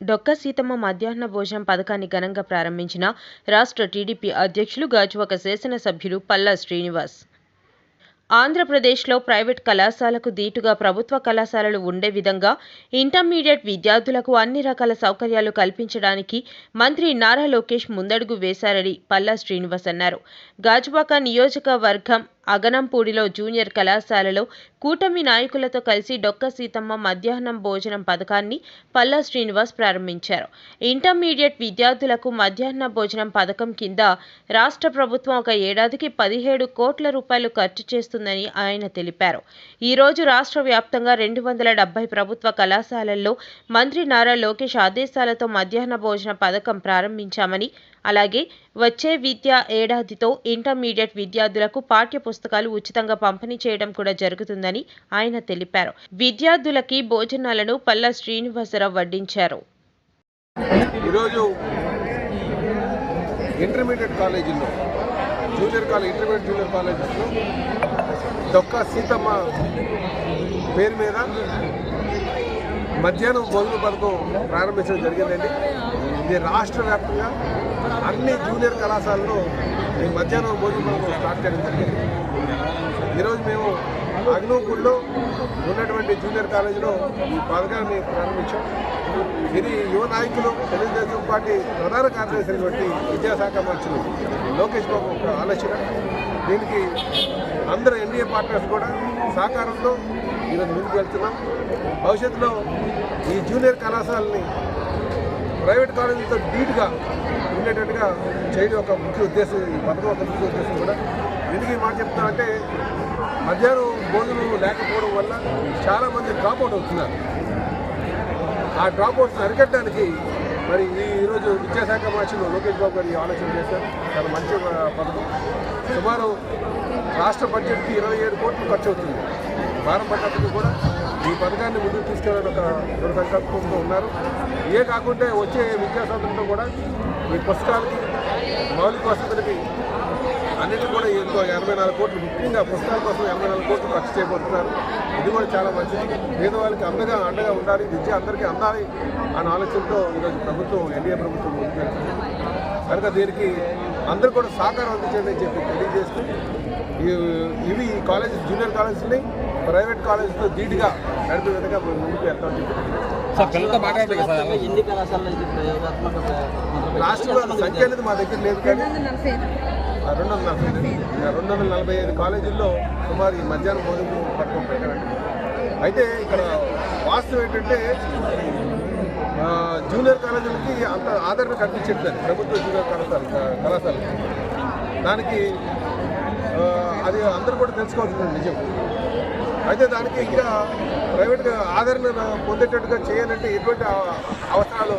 డొక్క సీతమ్మ మధ్యాహ్న భోజనం పథకాన్ని ఘనంగా ప్రారంభించిన రాష్ట్ర టీడీపీ అధ్యక్షులు గాజువాక శాసనసభ్యులు పల్లా శ్రీనివాస్. ఆంధ్రప్రదేశ్లో ప్రైవేట్ కళాశాలకు దీటుగా ప్రభుత్వ కళాశాలలు ఉండే విధంగా ఇంటర్మీడియట్ విద్యార్థులకు అన్ని రకాల సౌకర్యాలు కల్పించడానికి మంత్రి నారా లోకేష్ ముందడుగు వేశారని పల్లా శ్రీనివాస్ అన్నారు. గాజువాక నియోజకవర్గం అగనంపూడిలో జూనియర్ కళాశాలలో కూటమి నాయకులతో కలిసి డొక్క సీతమ్మ మధ్యాహ్నం భోజనం పథకాన్ని పల్లా శ్రీనివాస్ ప్రారంభించారు. ఇంటర్మీడియట్ విద్యార్థులకు మధ్యాహ్న భోజనం పథకం కింద రాష్ట్ర ప్రభుత్వం ఒక ఏడాదికి పదిహేడు కోట్ల రూపాయలు ఖర్చు చేస్తుందని ఆయన తెలిపారు. ఈ రోజు రాష్ట్ర వ్యాప్తంగా రెండు వందల డెబ్బై ప్రభుత్వ కళాశాలల్లో మంత్రి నారా లోకేష్ ఆదేశాలతో మధ్యాహ్న భోజన పథకం ప్రారంభించామని అలాగే వచ్చే విద్యా ఏడాదితో ఇంటర్మీడియట్ విద్యార్థులకు పాఠ్యపుస్తకం పుస్తకాలు ఉచితంగా పంపిణీ చేయడం కూడా జరుగుతుందని ఆయన తెలిపారు. విద్యార్థులకి భోజనాలను పల్లా శ్రీనివాసరావు వడ్డించారు. ఈరోజు ఇంటర్మీడియట్ కాలేజీలో జూనియర్ కాలేజ్ ఇంటర్మీడియట్ జూనియర్ కాలేజెస్లో డొక్కా సీతమ్మ పేరు మీద మధ్యాహ్నం భోజన పథకం ప్రారంభించడం జరిగిందండి. ఇది రాష్ట్ర వ్యాప్తంగా అన్ని జూనియర్ కళాశాలలో ఈ మధ్యాహ్నం భోజన పథకం స్టార్ట్ చేయడం జరిగింది. ఈరోజు మేము అగ్నూపూర్లో ఉన్నటువంటి జూనియర్ కాలేజీలో ఈ పథకాన్ని ప్రారంభించాం. ఇది యువ నాయకులు తెలుగుదేశం పార్టీ ప్రధాన కార్యదర్శి అయినటువంటి విద్యాశాఖ మంత్రులు లోకేష్ బాబు ఒక ఆలోచన. దీనికి అందరు ఎన్డీఏ పార్ట్నర్స్ కూడా సహకారంతో ఈరోజు ముందుకు వెళ్తున్నాం. భవిష్యత్తులో ఈ జూనియర్ కళాశాలని ప్రైవేట్ కాలేజీలతో డీట్గా ఉండేటట్టుగా చేయడం ఒక ముఖ్య ఉద్దేశం ఈ పథకం ఒక ముఖ్య ఉద్దేశం కూడా. ఎందుకు ఈ మాట చెప్తున్నా అంటే మధ్యాహ్నం భోజనం లేకపోవడం వల్ల చాలామంది డ్రాప్ అవుట్ అవుతున్నారు. ఆ డ్రాప్అవుట్స్ అరికట్టడానికి మరి ఈ ఈరోజు విద్యాశాఖ మార్చిలో లోకేష్ బాబు గారు ఆలోచన చేశారు. చాలా మంచి పథకం. సుమారు రాష్ట్ర బడ్జెట్కి ఇరవై ఏడు కోట్లు ఖర్చు అవుతుంది. భారం పడ్డప్పటికీ కూడా ఈ పథకాన్ని ముందుకు తీసుకెళ్ళాలని ఒక దృఢ సంకల్పంతో ఉన్నారు. ఇవే కాకుండా వచ్చే విద్యా సంవత్సరంలో కూడా ఈ పుస్తకాలకి మౌలిక వసతులకి అన్నిటి కూడా ఎంతో ఎనభై నాలుగు కోట్లు ముఖ్యంగా పుస్తకాల కోసం ఎనభై నాలుగు కోట్లు ఖర్చు చేయబోతున్నారు. ఇది కూడా చాలా మంచిది. పేదవాళ్ళకి అందగా అండగా ఉండాలి విద్య అందరికీ అందాలి అనే ఆలోచనతో ఈరోజు ప్రభుత్వం ఎన్డీఏ ప్రభుత్వం ముందుకు వెళ్తుంది. కనుక దీనికి అందరూ కూడా సహకారం అందించండి అని చెప్పి తెలియజేస్తూ ఇవి ఈ కాలేజెస్ జూనియర్ కాలేజెస్ని ప్రైవేట్ కాలేజెస్తో ధీటుగా నడిపే విధంగా ముందుకు వెళ్తామని చెప్పి? రాష్ట్రంలో సంఖ్య అనేది మా దగ్గర లేదు కానీ రెండు వందల నలభై ఐదు. రెండు వందల నలభై ఐదు కాలేజీల్లో సుమారు ఈ మధ్యాహ్నం భోజనం పథకం పెట్టారండి అయితే ఇక్కడ వాస్తవం ఏంటంటే జూనియర్ కాలేజీలకి అంత ఆదరణ కల్పించట్లేదు ప్రభుత్వ జూనియర్ కళాశాల కళాశాల. దానికి అది అందరూ కూడా తెలుసుకోవాల్సింది నిజం. అయితే దానికి ఇంకా ప్రైవేట్గా ఆదరణ పొందేటట్టుగా చేయాలంటే ఎటువంటి అవసరాలు